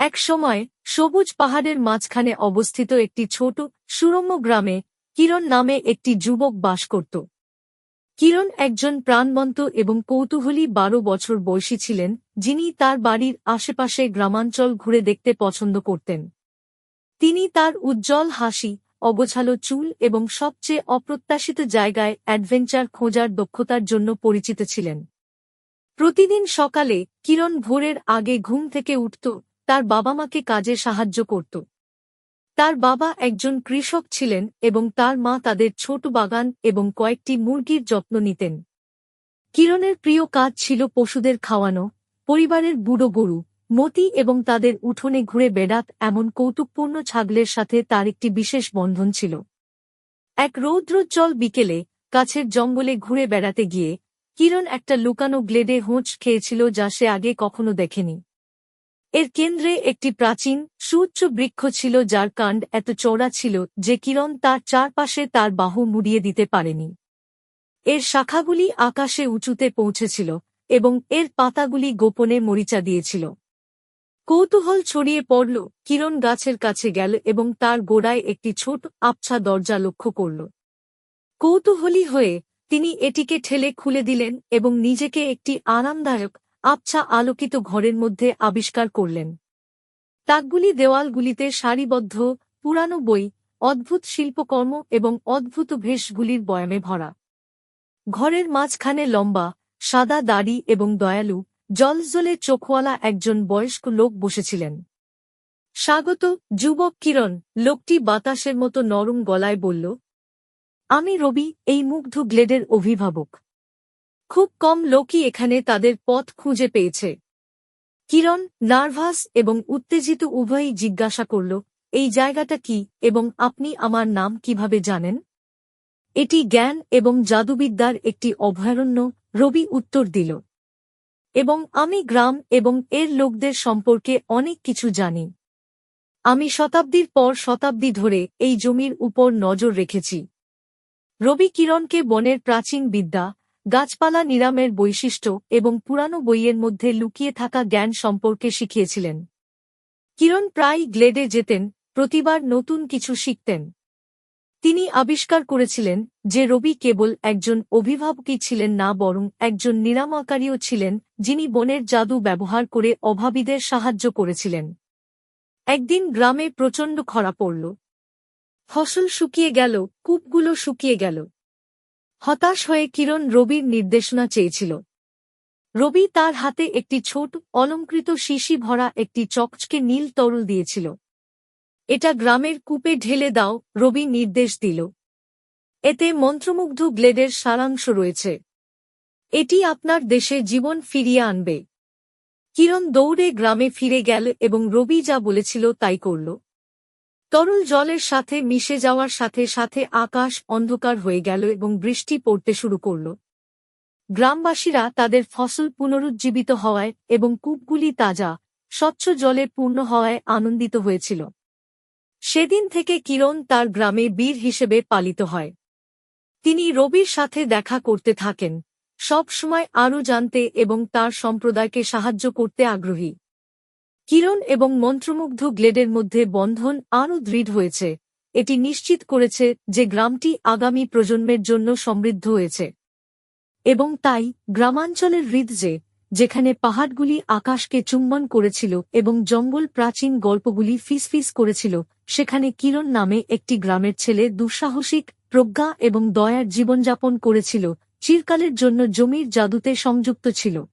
এক সময় সবুজ পাহাড়ের মাঝখানে অবস্থিত একটি ছোট সুরম্য গ্রামে কিরণ নামে একটি যুবক বাস করত। কিরণ একজন প্রাণবন্ত এবং কৌতূহলী বারো বছর বয়সী ছিলেন, যিনি তার বাড়ির আশেপাশে গ্রামাঞ্চল ঘুরে দেখতে পছন্দ করতেন। তিনি তার উজ্জ্বল হাসি, অগোছালো চুল এবং সবচেয়ে অপ্রত্যাশিত জায়গায় অ্যাডভেঞ্চার খোঁজার দক্ষতার জন্য পরিচিত ছিলেন। প্রতিদিন সকালে কিরণ ভোরের আগে ঘুম থেকে উঠত তার বাবা মাকে কাজে সাহায্য করত। তার বাবা একজন কৃষক ছিলেন এবং তার মা তাদের ছোট বাগান এবং কয়েকটি মুরগির যত্ন নিতেন। কিরণের প্রিয় কাজ ছিল পশুদের খাওয়ানো, পরিবারের বুড়ো গরু, মতি এবং তাদের উঠোনে ঘুরে বেড়াত এমন কৌতুকপূর্ণ ছাগলের সাথে তার একটি বিশেষ বন্ধন ছিল। এক রৌদ্রোজ্জ্বল বিকেলে কাছের জঙ্গলে ঘুরে বেড়াতে গিয়ে কিরণ একটা লুকানো গ্লেডে হোঁচ খেয়েছিল যা সে আগে কখনো দেখেনি। এর কেন্দ্রে একটি প্রাচীন, সুউচ্চ বৃক্ষ ছিল যার কাণ্ড এত চওড়া ছিল যে কিরণ তার চারপাশে তার বাহু মুড়িয়ে দিতে পারেনি। এর শাখাগুলি আকাশে উঁচুতে পৌঁছেছিল এবং এর পাতাগুলি গোপনে মরিচা দিয়েছিল। কৌতূহল ছড়িয়ে পড়ল, কিরণ গাছের কাছে গেল এবং তার গোড়ায় একটি ছোট আবছা দরজা লক্ষ্য করল। কৌতূহলী হয়ে তিনি এটিকে ঠেলে খুলে দিলেন এবং নিজেকে একটি আরামদায়ক আবছা আলোকিত ঘরের মধ্যে আবিষ্কার করলেন। তাকগুলি দেওয়ালগুলিতে সারিবদ্ধ, পুরানো বই, অদ্ভুত শিল্পকর্ম এবং অদ্ভুত ভেষগুলির বয়ামে ভরা। ঘরের মাঝখানে লম্বা, সাদা দাড়ি এবং দয়ালু, জলজলে চোখওয়ালা একজন বয়স্ক লোক বসেছিলেন। স্বাগত, যুবক কিরণ, লোকটি বাতাসের মতো নরম গলায় বলল, আমি রবি, এই মুগ্ধ গ্লেডের অভিভাবক। খুব কম লোকই এখানে তাদের পথ খুঁজে পেয়েছে। কিরণ, নার্ভাস এবং উত্তেজিত উভয়ই জিজ্ঞাসা করল, এই জায়গাটা কি এবং আপনি আমার নাম কীভাবে জানেন? এটি জ্ঞান এবং জাদুবিদ্যার একটি অভয়ারণ্য, রবি উত্তর দিল। এবং আমি গ্রাম এবং এর লোকদের সম্পর্কে অনেক কিছু জানি। আমি শতাব্দীর পর শতাব্দী ধরে এই জমির উপর নজর রেখেছি। রবি কিরণকে বনের প্রাচীন বিদ্যা গাছপালা নিরামের বৈশিষ্ট্য এবং পুরানো বইয়ের মধ্যে লুকিয়ে থাকা জ্ঞান সম্পর্কে শিখিয়েছিলেন। কিরণ প্রায় গ্লেডে যেতেন, প্রতিবার নতুন কিছু শিখতেন। তিনি আবিষ্কার করেছিলেন যে রবি কেবল একজন অভিভাবকই ছিলেন না বরং একজন নিরাময়কারীও ছিলেন, যিনি বনের জাদু ব্যবহার করে অভাবীদের সাহায্য করেছিলেন। একদিন গ্রামে প্রচণ্ড খরা পড়ল। ফসল শুকিয়ে গেল, কূপগুলো শুকিয়ে গেল। হতাশ হয়ে কিরণ রবির নির্দেশনা চেয়েছিল। রবি তার হাতে একটি ছোট, অলঙ্কৃত শিশি ভরা একটি চকচকে নীল তরল দিয়েছিল। এটা গ্রামের কূপে ঢেলে দাও, রবি নির্দেশ দিল। এতে মন্ত্রমুগ্ধ গ্লেডের সারাংশ রয়েছে। এটি আপনার দেশে জীবন ফিরিয়ে আনবে। কিরণ দৌড়ে গ্রামে ফিরে গেল এবং রবি যা বলেছিল তাই করল। তরল জলের সাথে মিশে যাওয়ার সাথে সাথে আকাশ অন্ধকার হয়ে গেল এবং বৃষ্টি পড়তে শুরু করল। গ্রামবাসীরা তাদের ফসল পুনরুজ্জীবিত হওয়ায় এবং কূপগুলি তাজা, স্বচ্ছ জলে পূর্ণ হওয়ায় আনন্দিত হয়েছিল। সেদিন থেকে কিরণ তার গ্রামে বীর হিসেবে পালিত হয়। তিনি রবির সাথে দেখা করতে থাকেন সব সময় আরও জানতে এবং তার সম্প্রদায়কে সাহায্য করতে আগ্রহী। কিরণ এবং মন্ত্রমুগ্ধ গ্লেডের মধ্যে বন্ধন আরও দৃঢ় হয়েছে। এটি নিশ্চিত করেছে যে গ্রামটি আগামী প্রজন্মের জন্য সমৃদ্ধ হয়েছে। এবং তাই গ্রামাঞ্চলের হৃদজে যেখানে পাহাড়গুলি আকাশকে চুম্বন করেছিল এবং জঙ্গল প্রাচীন গল্পগুলি ফিসফিস করেছিল, সেখানে কিরণ নামে একটি গ্রামের ছেলে দুঃসাহসিক, প্রজ্ঞা এবং দয়ার জীবনযাপন করেছিল, চিরকালের জন্য জমির জাদুতে সংযুক্ত ছিল।